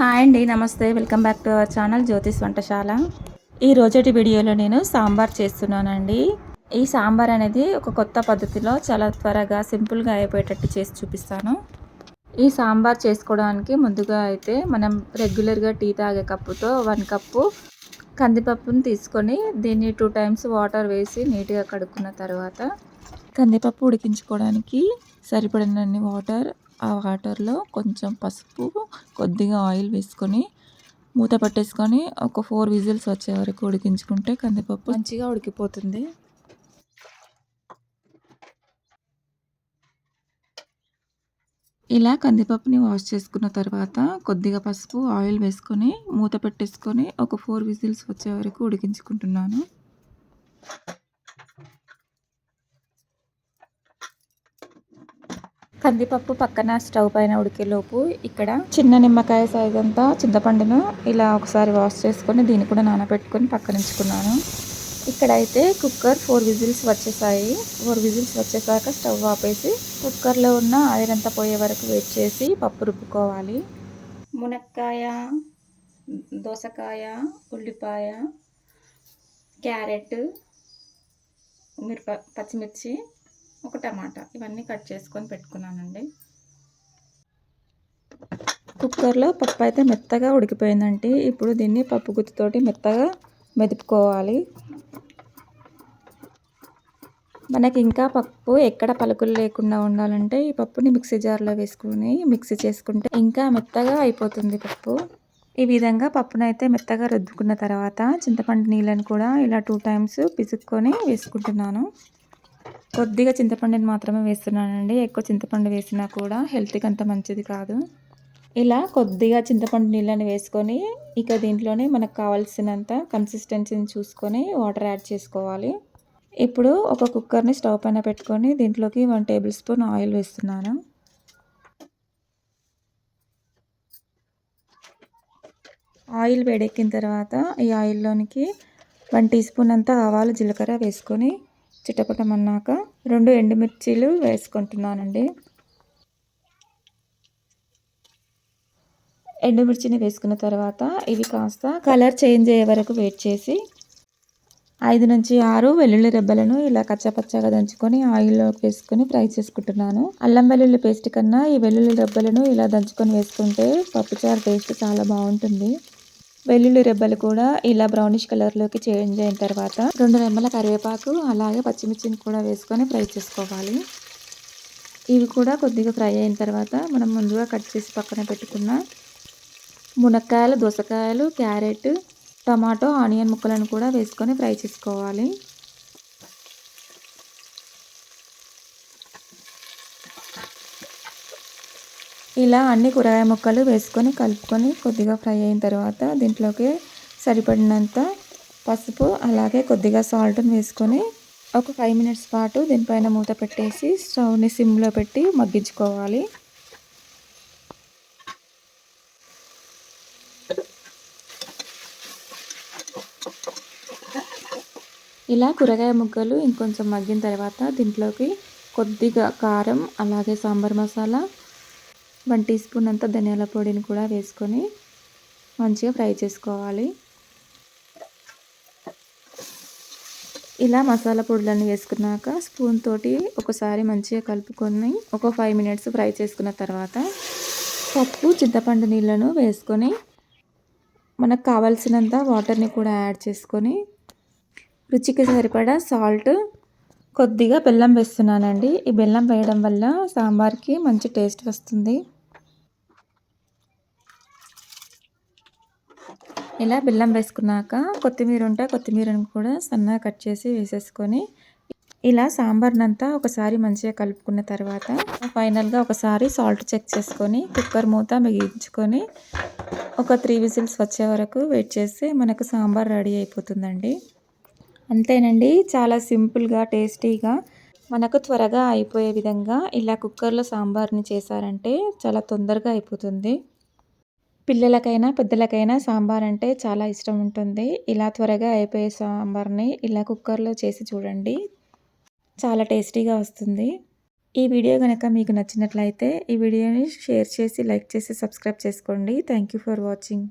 Hi అండి namaste. Welcome back to our channel Jyothish వంటశాల. ఈ రోజటి వీడియోలో నేను సాంబార్ చేస్తున్నానండి. ఈ సాంబార్ అనేది ఒక కొత్త పద్ధతిలో చాలా త్వరగా సింపుల్గా అయిపోయేటట్టు చేసి చూపిస్తాను. ఈ సాంబార్ చేసుకోవడానికి ముందుగా అయితే మనం రెగ్యులర్గా టీ తాగే కప్పుతో వన్ కప్పు కందిపప్పును తీసుకొని దీన్ని టూ టైమ్స్ వాటర్ వేసి నీట్గా కడుక్కున్న తర్వాత కందిపప్పు ఉడికించుకోవడానికి సరిపడినన్ని వాటర్ ఆ వాటర్లో కొంచెం పసుపు కొద్దిగా ఆయిల్ వేసుకొని మూత పట్టేసుకొని ఒక ఫోర్ విజిల్స్ వచ్చే వరకు ఉడికించుకుంటే కందిపప్పు మంచిగా ఉడికిపోతుంది. ఇలా కందిపప్పుని వాష్ చేసుకున్న తర్వాత కొద్దిగా పసుపు ఆయిల్ వేసుకొని మూత పెట్టేసుకొని ఒక ఫోర్ విజిల్స్ వచ్చే వరకు ఉడికించుకుంటున్నాను. కందిపప్పు పక్కన స్టవ్ పైన ఉడికేలోపు ఇక్కడ చిన్న నిమ్మకాయ సైజ్ అంతా చింతపండును ఇలా ఒకసారి వాష్ చేసుకొని దీన్ని కూడా నానబెట్టుకొని పక్కనుంచుకున్నాను ఇక్కడైతే కుక్కర్ ఫోర్ విజిల్స్ వచ్చేసాయి. ఫోర్ విజిల్స్ వచ్చేసాక స్టవ్ ఆపేసి కుక్కర్లో ఉన్న ఆయిలంతా పోయే వరకు వెయిట్ చేసి పప్పు రుబ్బుకోవాలి. మునక్కాయ దోసకాయ ఉల్లిపాయ క్యారెట్ మిరప పచ్చిమిర్చి ఒక టమాటా ఇవన్నీ కట్ చేసుకొని పెట్టుకున్నానండి. కుక్కర్లో పప్పు అయితే మెత్తగా ఉడికిపోయిందండి. ఇప్పుడు దీన్ని పప్పు గుత్తితోటి మెత్తగా మెదుపుకోవాలి. మనకి ఇంకా పప్పు ఎక్కడ పలుకులు లేకుండా ఉండాలంటే ఈ పప్పుని మిక్సీ జార్లో వేసుకుని మిక్సీ చేసుకుంటే ఇంకా మెత్తగా అయిపోతుంది పప్పు. ఈ విధంగా పప్పునైతే మెత్తగా రుద్దుకున్న తర్వాత చింతపండు నీళ్ళని కూడా ఇలా టూ టైమ్స్ పిసుక్కొని వేసుకుంటున్నాను. కొద్దిగా చింతపండుని మాత్రమే వేస్తున్నానండి. ఎక్కువ చింతపండు వేసినా కూడా హెల్త్కి అంత మంచిది కాదు. ఇలా కొద్దిగా చింతపండు నీళ్ళని వేసుకొని ఇక దీంట్లోనే మనకు కావాల్సినంత కన్సిస్టెన్సీని చూసుకొని వాటర్ యాడ్ చేసుకోవాలి. ఇప్పుడు ఒక కుక్కర్ని స్టవ్ పైన పెట్టుకొని దీంట్లోకి వన్ టేబుల్ స్పూన్ ఆయిల్ వేస్తున్నాను. ఆయిల్ వేడెక్కిన తర్వాత ఈ ఆయిల్లోనికి వన్ టీ స్పూన్ అంతా ఆవాలు జీలకర్ర వేసుకొని చిటపటమన్నాక రెండు ఎండుమిర్చీలు వేసుకుంటున్నానండి. ఎండుమిర్చిని వేసుకున్న తర్వాత ఇవి కాస్త కలర్ చేంజ్ అయ్యే వరకు వెయిట్ చేసి ఐదు నుంచి ఆరు వెల్లుల్లి రెబ్బలను ఇలా కచ్చపచ్చగా దంచుకొని ఆయిల్లోకి వేసుకొని ఫ్రై చేసుకుంటున్నాను. అల్లం వెల్లుల్లి పేస్ట్ కన్నా ఈ వెల్లుల్లి రెబ్బలను ఇలా దంచుకొని వేసుకుంటే పప్పుచారు టేస్ట్ చాలా బాగుంటుంది. వెల్లుల్లి రెబ్బలు కూడా ఇలా బ్రౌనిష్ కలర్లోకి చేంజ్ అయిన తర్వాత రెండు రెమ్మల కరివేపాకు అలాగే పచ్చిమిర్చిని కూడా వేసుకొని ఫ్రై చేసుకోవాలి. ఇవి కూడా కొద్దిగా ఫ్రై అయిన తర్వాత మనం ముందుగా కట్ చేసి పక్కన పెట్టుకున్న మునక్కాయలు దోసకాయలు క్యారెట్ టమాటో ఆనియన్ ముక్కలను కూడా వేసుకొని ఫ్రై చేసుకోవాలి. ఇలా అన్ని కూరగాయ ముక్కలు వేసుకొని కలుపుకొని కొద్దిగా ఫ్రై అయిన తర్వాత దీంట్లోకి సరిపడినంత పసుపు అలాగే కొద్దిగా సాల్ట్ని వేసుకొని ఒక ఫైవ్ మినిట్స్ పాటు దీనిపైన మూత పెట్టేసి స్టవ్ని సిమ్లో పెట్టి మగ్గించుకోవాలి. ఇలా కూరగాయ ముక్కలు ఇంకొంచెం మగ్గిన తర్వాత దీంట్లోకి కొద్దిగా కారం అలాగే sambar masala one teaspoon అంత ధనియాల పొడిని కూడా వేసుకొని మంచిగా ఫ్రై చేసుకోవాలి. ఇలా మసాలా పొడులన్నీ వేసుకున్నాక స్పూన్ తోటి ఒకసారి మంచిగా కలుపుకొని ఒక ఫైవ్ మినిట్స్ ఫ్రై చేసుకున్న తర్వాత పప్పు చింతపండు నీళ్ళను వేసుకొని మనకు కావాల్సినంత వాటర్ని కూడా యాడ్ చేసుకొని రుచికి సరిపడా సాల్ట్ కొద్దిగా బెల్లం వేస్తున్నానండి. ఈ బెల్లం వేయడం వల్ల సాంబార్కి మంచి టేస్ట్ వస్తుంది. ఇలా బెల్లం వేసుకున్నాక కొత్తిమీర ఉంటే కొత్తిమీరను కూడా సన్నగా కట్ చేసి వేసేసుకొని ఇలా సాంబార్నంతా ఒకసారి మంచిగా కలుపుకున్న తర్వాత ఫైనల్గా ఒకసారి సాల్ట్ చెక్ చేసుకొని కుక్కర్ మూత మిగించుకొని ఒక త్రీ విజిల్స్ వచ్చే వరకు వెయిట్ చేస్తే మనకు సాంబార్ రెడీ అయిపోతుందండి. అంతేనండి చాలా సింపుల్గా టేస్టీగా మనకు త్వరగా అయిపోయే విధంగా ఇలా కుక్కర్లో సాంబార్ని చేశారంటే చాలా తొందరగా అయిపోతుంది. పిల్లలకైనా పెద్దలకైనా సాంబార్ అంటే చాలా ఇష్టం ఉంటుంది. ఇలా త్వరగా అయిపోయే సాంబార్ని ఇలా కుక్కర్లో చేసి చూడండి. చాలా టేస్టీగా వస్తుంది. ఈ వీడియో కనుక మీకు నచ్చినట్లయితే ఈ వీడియోని షేర్ చేసి లైక్ చేసి సబ్స్క్రైబ్ చేసుకోండి. Thank you for watching.